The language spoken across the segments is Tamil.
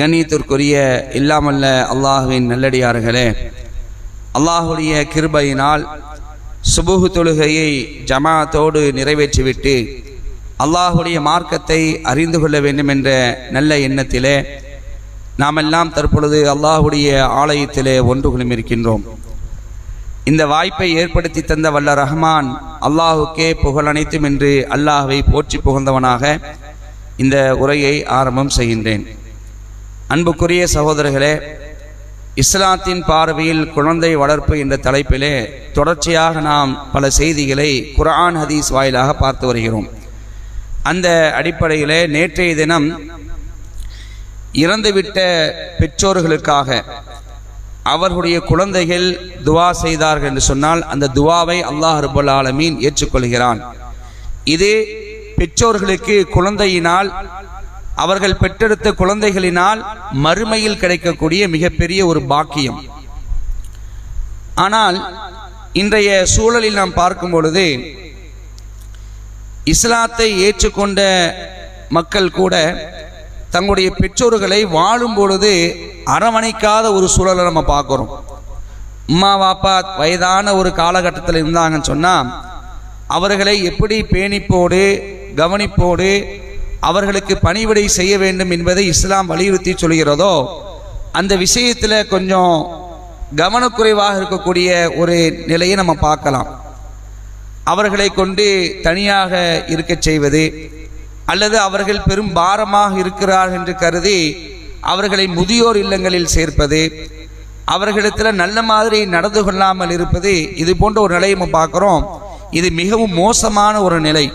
கண்ணியத்திற்குரிய இல்லாமல்ல அல்லாஹுவின் நல்லடியார்களே அல்லாஹுடைய கிருபையினால் சுபுகு தொழுகையை ஜமாத்தோடு நிறைவேற்றிவிட்டு அல்லாஹுடைய மார்க்கத்தை அறிந்து கொள்ள வேண்டும் என்ற நல்ல எண்ணத்திலே நாமெல்லாம் தற்பொழுது அல்லாஹுடைய ஆலயத்திலே ஒன்று குழுமிருக்கின்றோம் இந்த வாய்ப்பை ஏற்படுத்தி தந்த வல்ல ரஹ்மான் அல்லாஹுக்கே புகழ் அனைத்தும் என்று அல்லாஹுவை போற்றி புகழ்ந்தவனாக இந்த உரையை ஆரம்பம் செய்கின்றேன். அன்புக்குரிய சகோதரர்களே இஸ்லாத்தின் பார்வையில் குழந்தை வளர்ப்பு என்ற தலைப்பிலே தொடர்ச்சியாக நாம் பல செய்திகளை குரான் ஹதீஸ் வாயிலாக பார்த்து வருகிறோம். அந்த அடிப்படையிலே நேற்றைய தினம் இறந்துவிட்ட பெற்றோர்களுக்காக அவர்களுடைய குழந்தைகள் துவா செய்தார்கள் என்று சொன்னால் அந்த துவாவை அல்லாஹ் ரபுல் ஆலமீன் ஏற்றுக்கொள்கிறான். இது பெற்றோர்களுக்கு குழந்தையினால் அவர்கள் பெற்றெடுத்த குழந்தைகளினால் மறுமையில் கிடைக்கக்கூடிய மிகப்பெரிய ஒரு பாக்கியம். ஆனால் இன்றைய சூழலில் நாம் பார்க்கும் பொழுது இஸ்லாத்தை ஏற்றுக்கொண்ட மக்கள் கூட தங்களுடைய பெற்றோர்களை வாழும் பொழுது அரவணைக்காத ஒரு சூழலை நம்ம பார்க்குறோம். அம்மா பாப்பா வயதான ஒரு காலகட்டத்தில் இருந்தாங்கன்னு சொன்னால் அவர்களை எப்படி பேணிப்போடு கவனிப்போடு அவர்களுக்கு பணிவிடை செய்ய வேண்டும் என்பதை இஸ்லாம் வலியுறுத்தி சொல்கிறதோ அந்த விஷயத்தில் கொஞ்சம் கவனக்குறைவாக இருக்கக்கூடிய ஒரு நிலையை நம்ம பார்க்கலாம். அவர்களை கொண்டு தனியாக இருக்கச் செய்வது அல்லது அவர்கள் பெரும் பாரமாக இருக்கிறார்கள் என்று கருதி அவர்களை முதியோர் இல்லங்களில் சேர்ப்பது அவர்களிடத்தில் நல்ல மாதிரி நடந்து கொள்ளாமல் இருப்பது இது போன்ற ஒரு நிலையை நம்ம பார்க்குறோம். இது மிகவும் மோசமான ஒரு நிலை.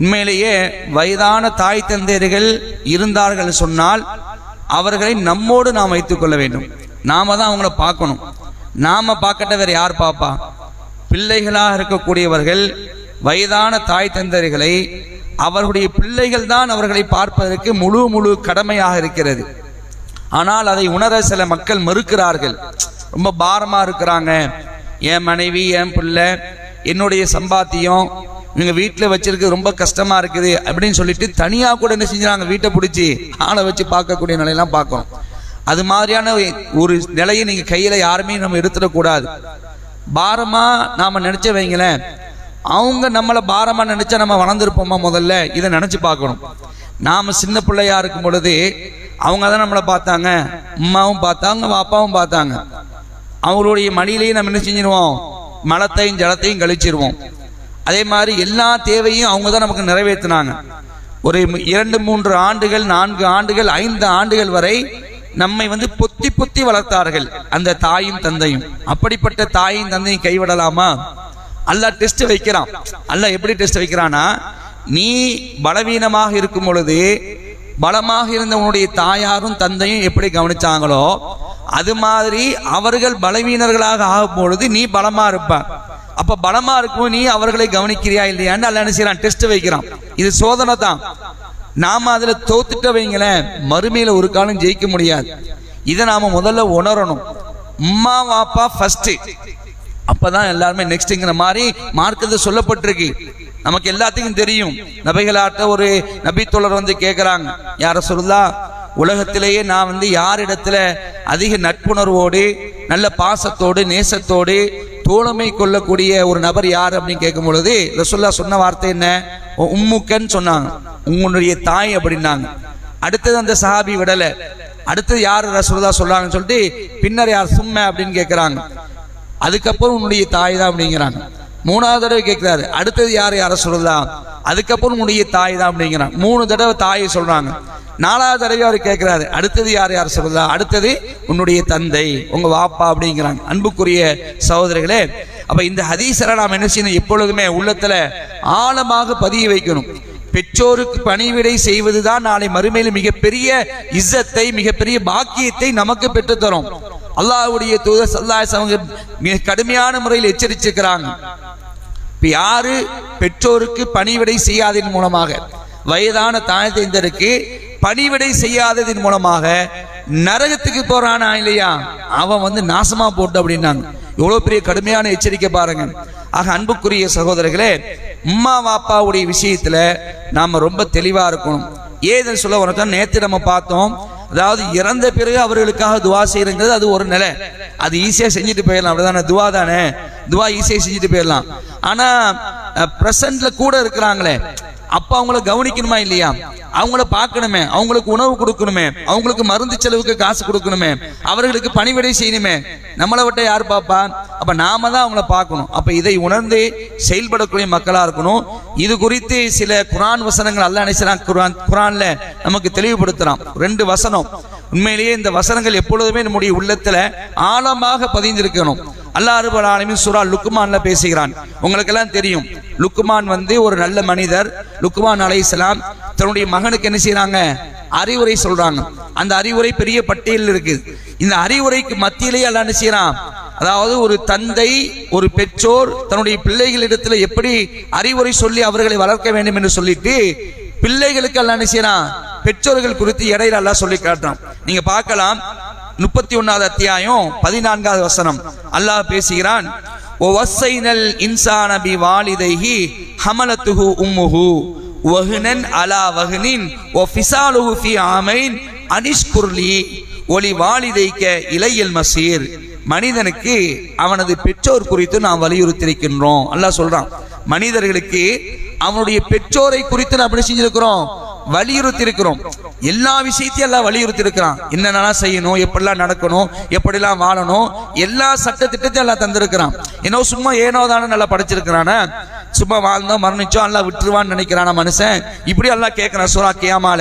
உண்மையிலேயே வயதான தாய் தந்தையர்கள் இருந்தார்கள் சொன்னால் அவர்களை நம்மோடு நாம் வைத்துக்கொள்ள வேண்டும். நாம தான் அவங்கள பார்க்கணும். நாம பார்க்கட்ட வேற யார் பார்ப்பா பிள்ளைகளாக இருக்கக்கூடியவர்கள் வயதான தாய் தந்தர்களை அவர்களுடைய பிள்ளைகள் தான் அவர்களை பார்ப்பதற்கு முழு முழு கடமையாக இருக்கிறது. ஆனால் அதை உணர சில மக்கள் மறுக்கிறார்கள். ரொம்ப பாரமாக இருக்கிறாங்க. என் மனைவி என் பிள்ளை என்னுடைய சம்பாத்தியம் நீங்கள் வீட்டில் வச்சிருக்க ரொம்ப கஷ்டமா இருக்குது அப்படின்னு சொல்லிட்டு தனியாக கூட என்ன செஞ்சாங்க வீட்டை பிடிச்சி ஆளை வச்சு பார்க்கக்கூடிய நிலையெல்லாம் பார்க்கணும் அது மாதிரியான ஒரு நிலையை நீங்கள் கையில் யாருமே நம்ம எடுத்துடக்கூடாது. பாரமாக நாம் நினச்ச வைங்களேன் அவங்க நம்மளை பாரமாக நினச்சா நம்ம வளர்ந்துருப்போமா முதல்ல? இதை நினச்சி பார்க்கணும். நாம் சின்ன பிள்ளையாக இருக்கும் பொழுது அவங்க தான் நம்மளை பார்த்தாங்க. அம்மாவும் பார்த்தாங்க பாப்பாவும் பார்த்தாங்க. அவங்களுடைய மடியிலேயே நம்ம என்ன செஞ்சிருவோம்? மலத்தையும் ஜலத்தையும் கழிச்சிருவோம். அதே மாதிரி எல்லா தேவையும் அவங்க தான் நமக்கு நிறைவேற்றினாங்க. ஒரு இரண்டு மூன்று ஆண்டுகள் நான்கு ஆண்டுகள் ஐந்து ஆண்டுகள் வரை நம்மை வந்து பொத்தி பொத்தி வளர்த்தார்கள். அந்த தாயும் தந்தையும். அப்படிப்பட்ட தாயும் தந்தையும் கைவிடலாமா? அல்ல டெஸ்ட் வைக்கிறான். அல்ல எப்படி டெஸ்ட் வைக்கிறானா நீ பலவீனமாக இருக்கும் பொழுது பலமாக இருந்த உன்னுடைய தாயாரும் தந்தையும் எப்படி கவனிச்சாங்களோ அது மாதிரி அவர்கள் பலவீனர்களாக ஆகும் பொழுது நீ பலமா இருப்ப அப்ப பலமா இருக்கும் நீ அவர்களை கவனிக்கிறியா இல்லையான்னு அல்ல என்ன செய்யறான் டெஸ்ட் வைக்கிறான். இது சோதனை தான். நாம அதுல தோத்துட்ட வைங்களேன் மறுமையில ஒரு காலம் ஜெயிக்க முடியாது. இதை நாம முதல்ல உணரணும். அம்மா வாப்பா ஃபர்ஸ்ட் அப்பதான் எல்லாருமே நெக்ஸ்ட்ங்கிற மாதிரி மார்க்கத்தில் சொல்லப்பட்டிருக்கு. நமக்கு எல்லாத்துக்கும் தெரியும். நபிகளாட்ட ஒரு நபித்தோழர் வந்து கேட்குறாங்க யார சொல்லுதா? உலகத்திலேயே நான் வந்து யாரிடத்துல அதிக நட்புணர்வோடு நல்ல பாசத்தோடு நேசத்தோடு தோழமை கொள்ளக்கூடிய ஒரு நபர் யார் அப்படின்னு கேட்கும் பொழுது ரசுல்லா சொன்ன வார்த்தை என்ன? உம்முக்கன்னு சொன்னாங்க. உங்களுடைய தாய் அப்படின்னாங்க. அடுத்தது அந்த சஹாபி விடலை. அடுத்தது யார் ரசுல்லா சொல்றாங்கன்னு சொல்லிட்டு பின்னர் யார் சும்ம அப்படின்னு கேட்குறாங்க அதுக்கப்புறம் உன்னுடைய தாய் தான் அப்படிங்கிறாங்க. மூணாவது தடவை கேட்கிறாரு அடுத்தது யார் யார சொல்லலாம் அதுக்கப்புறம் உன்னுடைய தாய் தான் அப்படிங்கிறாங்க. மூணு தடவை தாயை சொல்றாங்க. நாலாவது தடவை அவர் கேட்கிறாரு அடுத்தது யார் யார் சொல்லலா அடுத்தது உன்னுடைய தந்தை உங்க வாப்பா அப்படிங்கிறாங்க. அன்புக்குரிய சகோதரிகளே அப்ப இந்த ஹதீசரை நாம் என்ன செய்யணும்? எப்பொழுதுமே உள்ளத்துல ஆழமாக பதிய வைக்கணும். பெற்றோருக்கு பணிவிடை செய்வதுதான் நாளை மறுமையில் மிகப்பெரிய இஸ்ஸத்தை மிகப்பெரிய பாக்கியத்தை நமக்கு பெற்றுத்தரும். அல்லாஹ்வுடைய தூதர் சல்லாஸ் அவங்க மிக கடுமையான முறையில் எச்சரிச்சிருக்கிறாங்க. இப்ப யாரு பெற்றோருக்கு பணிவிடை செய்யாததன் மூலமாக வயதான தாய் தந்தையருக்கு பணிவிடை செய்யாததின் மூலமாக நரகத்துக்கு போறானா இல்லையா? அவன் வந்து நாசமா போட்டு அப்படின்னாங்க. எவ்வளவு பெரிய கடுமையான எச்சரிக்கை பாருங்க. ஆக அன்புக்குரிய சகோதரர்களே உம்மா வாப்பாவுடைய விஷயத்துல நாம ரொம்ப தெளிவா இருக்கணும். ஏதுன்னு சொல்ல வரத்தான் நேத்து நம்ம பார்த்தோம் அதாவது இறந்த பிறகு அவர்களுக்காக துவா செய்யறங்கிறது அது ஒரு நிலை. அது ஈஸியா செஞ்சுட்டு போயிடலாம் அப்படிதானே? துவா தானே? துவா ஈஸியா செஞ்சுட்டு போயிடலாம். ஆனா பிரசன்ட்ல கூட இருக்கிறாங்களே. அப்ப அவங்கள கவனிக்கணுமா இல்லையா? அவங்கள பார்க்கணுமே. அவங்களுக்கு உணவு கொடுக்கணுமே. அவங்களுக்கு மருந்து செலவுக்கு காசு கொடுக்கணுமே. அவர்களுக்கு பணிவிடை செய்யணுமே. நம்மளை விட்ட யார் பாப்பா அப்ப நாம தான் அவங்கள பார்க்கணும். அப்ப இதை உணர்ந்து செயல்படக்கூடிய மக்களா இருக்கணும். இது குறித்து சில குரான் வசனங்கள் அல்ல நினைச்சான் குரான் குரான்ல நமக்கு தெளிவுபடுத்துறான். ரெண்டு வசனம். உண்மையிலேயே இந்த வசனங்கள் எப்பொழுதுமே நம்முடைய உள்ளத்துல ஆழமாக பதிந்திருக்கணும். அல்லாஹ் ரபுல் ஆலமீன் சூரா லுக்குமான்ல பேசுகிறான். உங்களுக்கெல்லாம் தெரியும். லுக்குமான் வந்து ஒரு நல்ல மனிதர். லுக்குமான் அலைஹிஸ்ஸலாம் தன்னுடைய மகனுக்கு என்ன செய்யறாங்க அறிவுரை சொல்றாங்க. அந்த அறிவுரை பெரிய பட்டியல் இருக்கு. இந்த அறிவுரைக்கு மத்தியிலேயே அல்லாஹ் என்ன செய்யறான் அதாவது ஒரு தந்தை ஒரு பெற்றோர் தன்னுடைய பிள்ளைகளிடத்துல எப்படி அறிவுரை சொல்லி அவர்களை வளர்க்க வேண்டும் என்று சொல்லிட்டு பிள்ளைகளுக்கு எல்லாம் என்ன செய்யறான் பெற்றோர்கள் குறித்து இடையில எல்லாம் சொல்லி காட்டுறான். நீங்க பார்க்கலாம். முப்பத்தி ஒன்னாவது அத்தியாயம் பதினான்காவது வசனம். அல்லாஹ் பேசுகிறான் ஓ வசைனல் இன்சான பி வாலிதைஹி ஹமலத்துஹு உம்முஹு. வஹ்னன் அலா வஹ்னின் ஓ ஃபிசாலுஹு ஃபி ஆமைன். அனிஷ்குர்லி ஒலி வாலிதைக்க இலையல் மசீர். மனிதனுக்கு அவனது பெற்றோர் குறித்து நாம் வலியுறுத்தியிருக்கின்றோம். அல்லாஹ் சொல்றான் மனிதர்களுக்கு அவனுடைய பெற்றோரை குறித்து நான் அப்படி செஞ்சிருக்கிறோம்? வலியுறுத்தி இருக்கிறோம் எல்லா விஷயத்தையும் எல்லாம் வலியுறுத்தி இருக்கிறான் என்னென்னலாம் செய்யணும் எப்படிலாம் நடக்கணும் எப்படிலாம் வாழணும் எல்லா சட்ட திட்டத்தையும் எல்லாம் தந்திருக்கிறான். ஏன்னோ சும்மா ஏனோ தானே நல்லா படிச்சிருக்கிறானே. சும்மா வாழ்ந்தோம் மரணிச்சோம் எல்லாம் விட்டுருவான்னு நினைக்கிறான மனுஷன்? இப்படி எல்லாம் கேட்கிறான் சூரா கியாமால.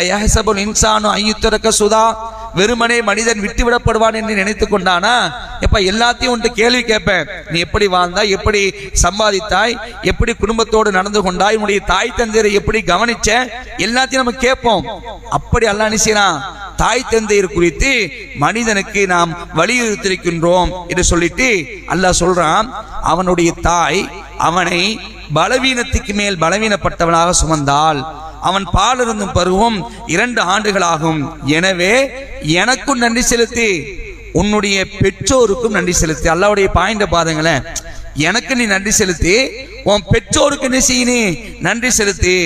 ஐயஹசபுல் இன்சானு ஐயுத்தரக்க சுதா? வெறுமனே மனிதன் விட்டுவிடப்படுவான் என்று நினைத்து கொண்டானா? எப்ப எல்லாத்தையும் உன்ட்டு கேள்வி கேட்பேன். நீ எப்படி வாழ்ந்தாய்? எப்படி சம்பாதித்தாய்? எப்படி குடும்பத்தோடு நடந்து கொண்டாய்? உன்னுடைய தாய் தந்தையரை எப்படி கவனிச்ச? எல்லாத்தையும் நம்ம கேட்போம். அப்படி அல்லாஹ் என்ன தாய் தந்தையர் குறித்து மனிதனுக்கு நாம் வலியுறுத்திருக்கின்றோம் என்று சொல்லிட்டு அல்லாஹ் சொல்றான் அவனுடைய தாய் அவனை பலவீனத்துக்கு மேல் பலவீனப்பட்டவனாக சுமந்தாள். அவன் பாலிருந்தும் பருவம் இரண்டு ஆண்டுகளாகும். எனவே எனக்கும் நன்றி செலுத்தி உன்னுடைய பெற்றோருக்கும் நன்றி செலுத்தி. அல்லாவுடைய பாயிண்ட பாருங்களேன் எனக்கு நீ நன்றி செலுத்தி உன் பெற்றோருக்கு என்ன செய்யணி நன்றி செலுத்தி.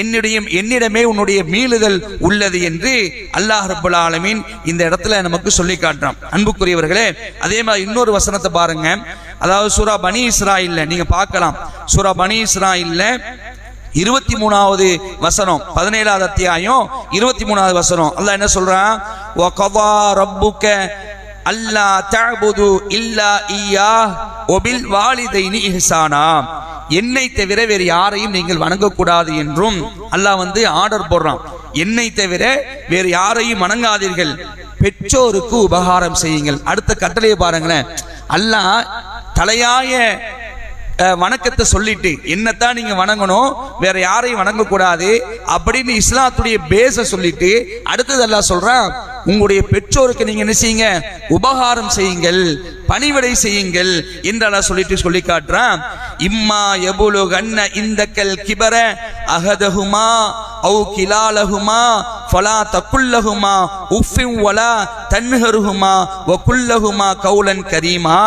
என்னுடைய என்னிடமே உன்னுடைய மீளுதல் உள்ளது என்று அல்லாஹ் ரபுல் ஆலமீன் இந்த இடத்துல நமக்கு சொல்லி காட்டுறான். அன்புக்குரியவர்களே அதே மாதிரி இன்னொரு வசனத்தை பாருங்க. அதாவது சூரா பனி இல்லை நீங்க பார்க்கலாம். சூரா பனி இல்லை இருபத்தி மூணாவது வசனம் பதினேழாவது அத்தியாயம் இருபத்தி மூணாவது வசனம். அல்ல என்ன சொல்றான்? அல்லா தபுது இல்லா ஈயா ஒபில் வாலிதைனி இஹ்சானா. என்னை தவிர வேறு யாரையும் நீங்கள் வணங்கக்கூடாது என்றும் அல்லாஹ் வந்து ஆர்டர் போடுறான். என்னை தவிர வேறு யாரையும் வணங்காதீர்கள். பெற்றோருக்கு உபகாரம் செய்யுங்கள். அடுத்த கட்டளையை பாருங்களேன். அல்லாஹ் தலையாய வணக்கத்தை சொல்லிட்டு என்னத்தான் நீங்க வணங்கணும் வேற யாரையும் வணங்கக்கூடாது அப்படின்னு இஸ்லாத்துடைய பேஸ சொல்லிட்டு அடுத்தது அல்லாஹ் சொல்றான் உங்களுடைய பெற்றோருக்கு நீங்க என்ன செய்யுங்க? உபகாரம் செய்யுங்கள் பணிவிடை செய்யுங்கள் என்றெல்லாம் சொல்லிட்டு சொல்லி காட்டுறான். இம்மா எபுலு கண்ண இந்த கல் கிபர அகதகுமா அவு கிலாலகுமா ஃபலா தக்குல்லஹுமா உஃபின் வலா தன்ஹருஹுமா வகுல்லஹுமா கௌலன் கரீமா.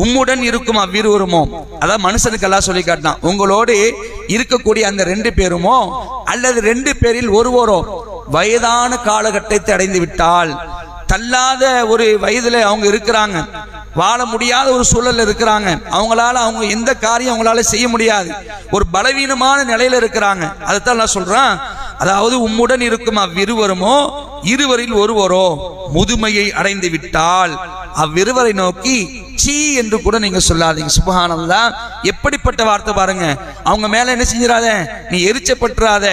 உம்முடன் இருக்கும் அவ்விருவருமோ? அதான் மனுஷனுக்கு எல்லாம் சொல்லி காட்டினான். உங்களோடு இருக்கக்கூடிய அந்த ரெண்டு பேருமோ? அல்லது ரெண்டு பேரில் ஒருவரோ? வயதான காலகட்டத்தை அடைந்து விட்டால் தள்ளாத ஒரு வயதுல அவங்க இருக்கிறாங்க. வாழ முடியாத ஒரு சூழல்ல இருக்கிறாங்க. அவங்களால அவங்க எந்த காரியம் அவங்களால செய்ய முடியாது. ஒரு பலவீனமான நிலையில இருக்கிறாங்க. அதைத்தான் நான் சொல்றேன். அதாவது உம்முடன் இருக்கும் அவ்விருவருமோ? இருவரில் ஒருவரோ முதுமையை அடைந்து விட்டால் அவ்விருவரை நோக்கி சீ என்று கூட நீங்க சொல்லாதீங்க. சுபஹானல்லா. எப்படிப்பட்ட வார்த்தை பாருங்க. அவங்க மேல என்ன செஞ்சிடாத நீ எரிச்சப்பட்டுறாத.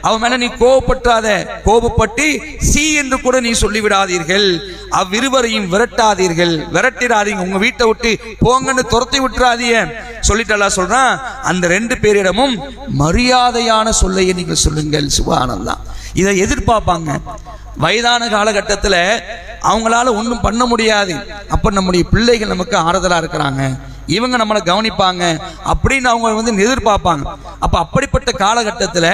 அவன் மேல நீ கோபப்பட்டுறாத கோபப்பட்டு சீ என்று கூட நீ சொல்லிவிடாதீர்கள். அவ்விருவரையும் விரட்டாதீர்கள். விரட்டிடாதீங்க. உங்க வீட்டை விட்டு போங்கன்னு துரத்தி விட்டுறாதீங்க. சொல்லிட்டு சொல்றான். அந்த ரெண்டு பேரிடமும் மரியாதையான சொல்லையை நீங்கள் சொல்லுங்கள். சுபஹானல்லா. இதை எதிர்பார்ப்பாங்க. வயதான காலகட்டத்தில் அவங்களால ஒன்றும் பண்ண முடியாது. அப்போ நம்முடைய பிள்ளைகள் நமக்கு ஆறுதலாக இருக்கிறாங்க. இவங்க நம்மளை கவனிப்பாங்க. அப்படின்னு அவங்க வந்து எதிர்பார்ப்பாங்க. அப்போ அப்படிப்பட்ட காலகட்டத்தில்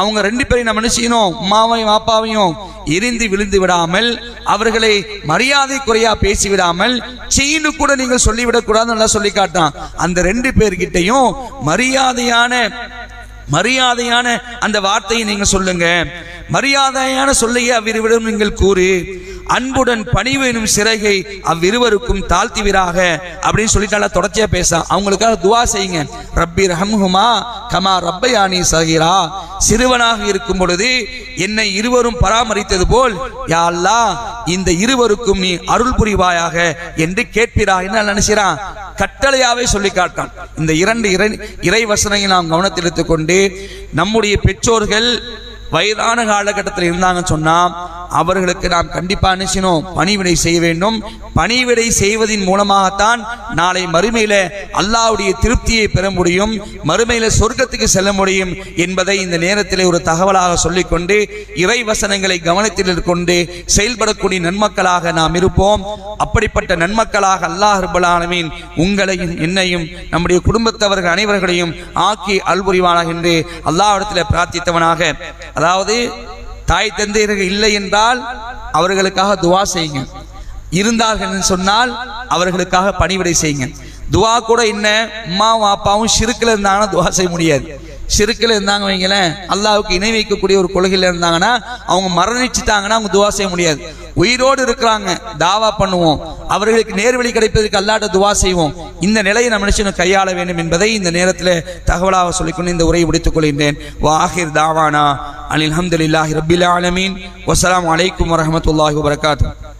அவங்க ரெண்டு பேரையும் நம்ம என்ன அம்மாவையும் பாப்பாவையும் எரிந்து விழுந்து விடாமல் அவர்களை மரியாதை குறையா பேசி விடாமல் சீனு கூட நீங்கள் சொல்லிவிடக்கூடாதுன்னு நல்லா சொல்லி காட்டான் அந்த ரெண்டு பேர்கிட்டையும் மரியாதையான மரியாதையான அந்த வார்த்தையை நீங்கள் சொல்லுங்க. மரியாதையான சொல்லையே அவ்விருவரும் நீங்கள் கூறு. அன்புடன் பணிவு எனும் சிறகை அவ்விருவருக்கும் தாழ்த்திவிராக அப்படின்னு சொல்லிட்டால தொடர்ச்சியா பேச அவங்களுக்காக துவா செய்யுங்க. ரப்பி ரஹம்ஹுமா கமா ரப்பயானி சகிரா. சிறுவனாக இருக்கும் பொழுது என்னை இருவரும் பராமரித்தது போல் யா அல்லா இந்த இருவருக்கும் நீ அருள் புரிவாயாக என்று கேட்பிரா. என்ன நினைச்சிறான்? கட்டளையாவே சொல்லி காட்டான். இந்த இரண்டு இறை இறை நாம் கவனத்தில் எடுத்துக்கொண்டு நம்முடைய பெற்றோர்கள் வயதான காலகட்டத்தில் இருந்தாங்கன்னு சொன்னா அவர்களுக்கு நாம் கண்டிப்பா நினைச்சணும் பணிவிடை செய்ய வேண்டும். பணிவிடை செய்வதின் மூலமாகத்தான் நாளை மறுமையில அல்லாஹ்வுடைய திருப்தியை பெற முடியும் மறுமையில சொர்க்கத்துக்கு செல்ல முடியும் என்பதை இந்த நேரத்தில் ஒரு தகவலாக சொல்லிக்கொண்டு இறை வசனங்களை கவனத்தில் கொண்டு செயல்படக்கூடிய நன்மக்களாக நாம் இருப்போம். அப்படிப்பட்ட நன்மக்களாக அல்லாஹ் ரப்பல் உங்களையும் என்னையும் நம்முடைய குடும்பத்தவர்கள் அனைவர்களையும் ஆக்கி அல்புரிவானாக என்று அல்லாஹ்விடத்தில் பிரார்த்தித்தவனாக அதாவது தாய் தந்தையர்கள் இல்லை என்றால் அவர்களுக்காக துவா செய்யுங்க. இருந்தார்கள் என்று சொன்னால் அவர்களுக்காக பணிவிடை செய்யுங்க. துவா கூட என்ன? அம்மாவும் அப்பாவும் சிறுக்கில் இருந்தாங்கன்னா துவா செய்ய முடியாது. சிறுக்கில் இருந்தாங்க வைங்களேன் அல்லாவுக்கு இணை வைக்கக்கூடிய ஒரு கொள்கையில் இருந்தாங்கன்னா அவங்க மரணிச்சுட்டாங்கன்னா அவங்க துவா செய்ய முடியாது. உயிரோடு இருக்கிறாங்க தாவா பண்ணுவோம். அவர்களுக்கு நேர்வழி கிடைப்பதற்கு அல்லாட்ட துவா செய்வோம். இந்த நிலையை நம்ம மனுஷனும் கையாள வேண்டும் என்பதை இந்த நேரத்தில் தகவலாக சொல்லிக்கொண்டு இந்த உரையை முடித்துக் கொள்கின்றேன். வாஹிர் தாவானா அலில் அஹமதுல்லாஹி ரபில் ஆலமீன். வசலாம் அலைக்கும் வரமத்துல்லாஹி வபரகாத்து